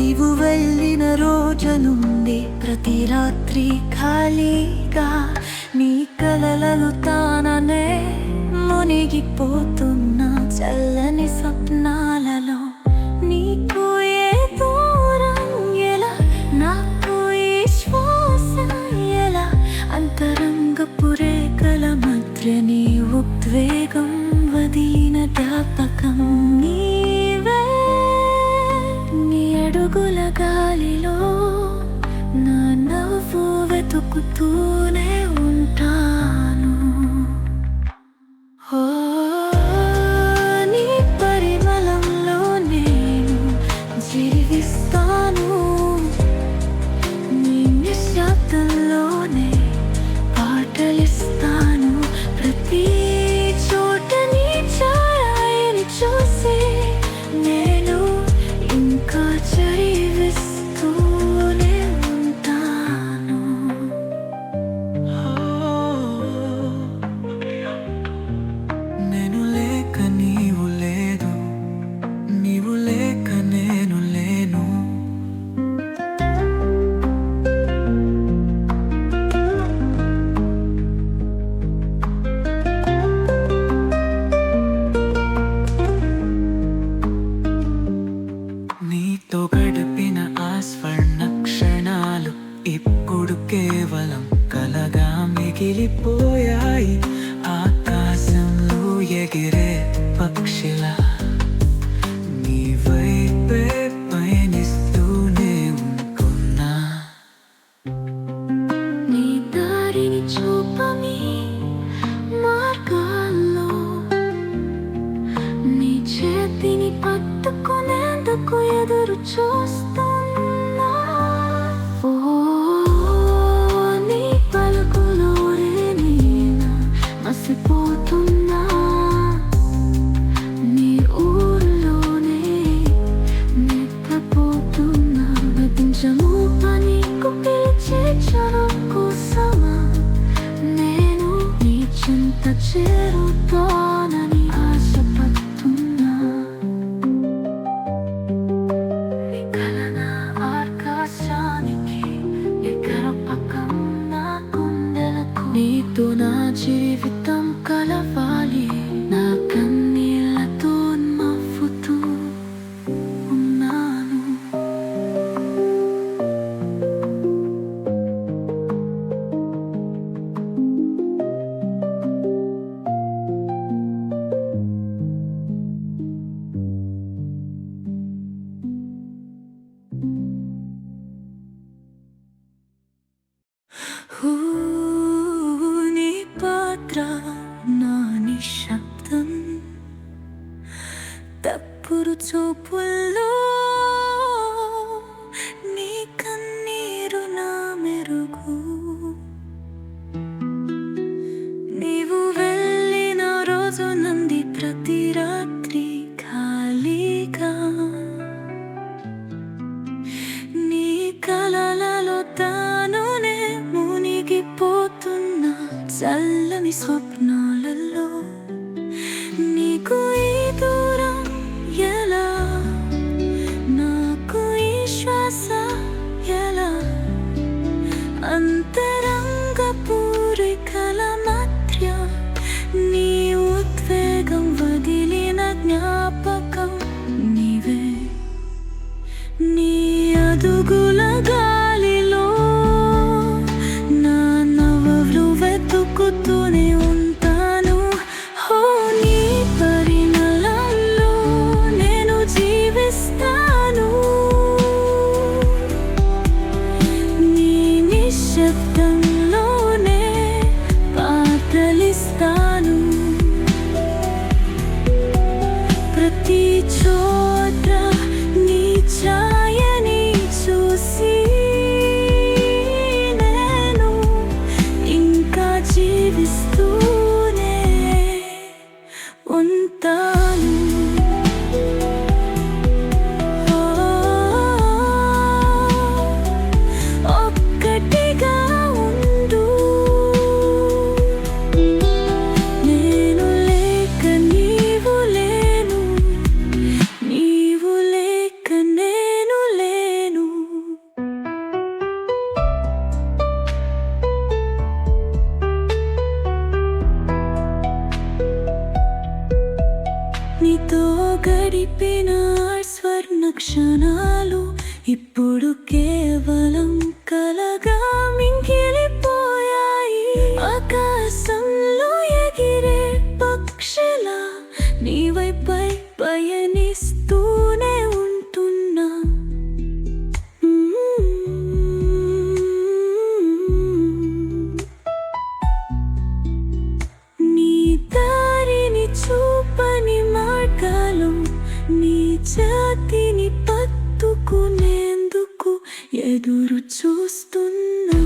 నీవు వెళ్ళిన రోజు నుండి ప్రతి రాత్రి ఖాళీగా నీ కలలలో తాననే మునిగిపోతున్న చల్లని స్వప్న గాలిలో నా నవ్వు వెతుకుతూనే మిగిలిపోయాయి ఆకాశంలో ఎగిరే పక్షిలా నీ వైపే పయనిస్తూనే ఉంటున్నా. నీ దారిని చూపని మార్గాల్లో నీ చేతిని పట్టుకునేందుకు ఎదురు చూస్తున్నా পথ మెరుగు నీవు వెళ్ళిన రోజు నంది ప్రతి రాత్రి ఖాళీగా. నీ కలలలో తానునే మునిగిపోతున్నా చల్లని స్వప్నాలలో. అదుగుల గాలిలో నా నవ్వులు వెతుకుతూనే ఉంటాను. హో నీ పరిమళంలో నేను జీవిస్తాను. నీ నిశ్శబ్దంలోనే పాటలిస్తాను ప్రతి చోట నీ ఛాయని ఉంటాను గడిపిన స్వర్ణ క్షణాలు ఇప్పుడు ఎదురు చూస్తున్నా.